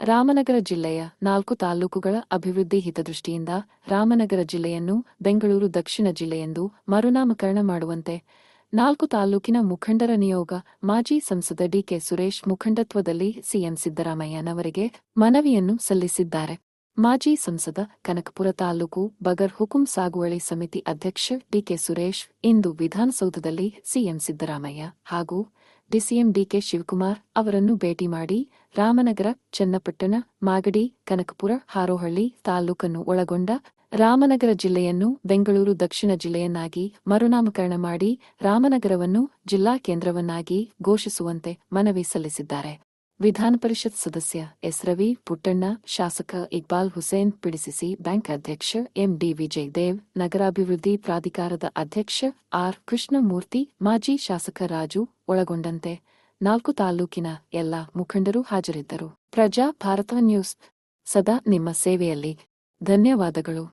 ರಾಮನಗರ ಜಿಲ್ಲೆಯ ನಾಲ್ಕು ತಾಲೂಕುಗಳ ಅಭಿವೃದ್ಧಿ ಹಿತದೃಷ್ಟಿಯಿಂದ ರಾಮನಗರ ಜಿಲ್ಲೆಯನ್ನು ಬೆಂಗಳೂರು ದಕ್ಷಿಣ ಜಿಲ್ಲೆಯೆಂದು ಮರುನಾಮಕರಣ ಮಾಡುವಂತೆ ನಾಲ್ಕು ತಾಲೂಕಿನ ಮುಖಂಡರ ನಿಯೋಗ ಮಾಜಿ ಸಂಸದ ಡಿಕೆ ಸುರೇಶ್ ಮುಖಂಡತ್ವದಲ್ಲಿ ಸಿಎಂ ಸಿದ್ದರಾಮಯ್ಯನವರಿಗೆ ಮನವಿಯನ್ನು ಸಲ್ಲಿಸಿದ್ದಾರೆ. ಮಾಜಿ ಸಂಸದ ಕನಕಪುರ ತಾಲೂಕು ಬಗರ್ ಹುಕುಂ ಸಾಗುವಳಿ ಸಮಿತಿ ಅಧ್ಯಕ್ಷ ಡಿಕೆ ಸುರೇಶ್ ಇಂದು ವಿಧಾನಸೌಧದಲ್ಲಿ ಸಿಎಂ ಸಿದ್ದರಾಮಯ್ಯ ಹಾಗೂ ಡಿಸಿಎಂ ಡಿಕೆ ಶಿವಕುಮಾರ್ ಅವರನ್ನು ಭೇಟಿ ಮಾಡಿ ರಾಮನಗರ, ಚನ್ನಪಟ್ಟಣ, ಮಾಗಡಿ, ಕನಕಪುರ, ಹಾರೋಹಳ್ಳಿ ತಾಲೂಕನ್ನು ಒಳಗೊಂಡ ರಾಮನಗರ ಜಿಲ್ಲೆಯನ್ನು ಬೆಂಗಳೂರು ದಕ್ಷಿಣ ಜಿಲ್ಲೆಯನ್ನಾಗಿ ಮರುನಾಮಕರಣ ಮಾಡಿ ರಾಮನಗರವನ್ನು ಜಿಲ್ಲಾ ಕೇಂದ್ರವನ್ನಾಗಿ ಘೋಷಿಸುವಂತೆ ಮನವಿ ಸಲ್ಲಿಸಿದ್ದಾರೆ. ವಿಧಾನಪರಿಷತ್ ಸದಸ್ಯ ಎಸ್. ರವಿ, ಪುಟ್ಟಣ್ಣ, ಶಾಸಕ ಇಕ್ಬಾಲ್ ಹುಸೇನ್, ಪಿಡಿಸಿಸಿ ಬ್ಯಾಂಕ್ ಅಧ್ಯಕ್ಷ ಎಂಡಿ ವಿಜಯ್ ದೇವ್ ನಗರಾಭಿವೃದ್ಧಿ ಪ್ರಾಧಿಕಾರದ ಅಧ್ಯಕ್ಷ ಆರ್. ಕೃಷ್ಣಮೂರ್ತಿ, ಮಾಜಿ ಶಾಸಕ ರಾಜು ಒಳಗೊಂಡಂತೆ ನಾಲ್ಕು ತಾಲ್ಲೂಕಿನ ಎಲ್ಲ ಮುಖಂಡರು ಹಾಜರಿದ್ದರು. ಪ್ರಜಾ ಭಾರತ ನ್ಯೂಸ್, ಸದಾ ನಿಮ್ಮ ಸೇವೆಯಲ್ಲಿ. ಧನ್ಯವಾದಗಳು.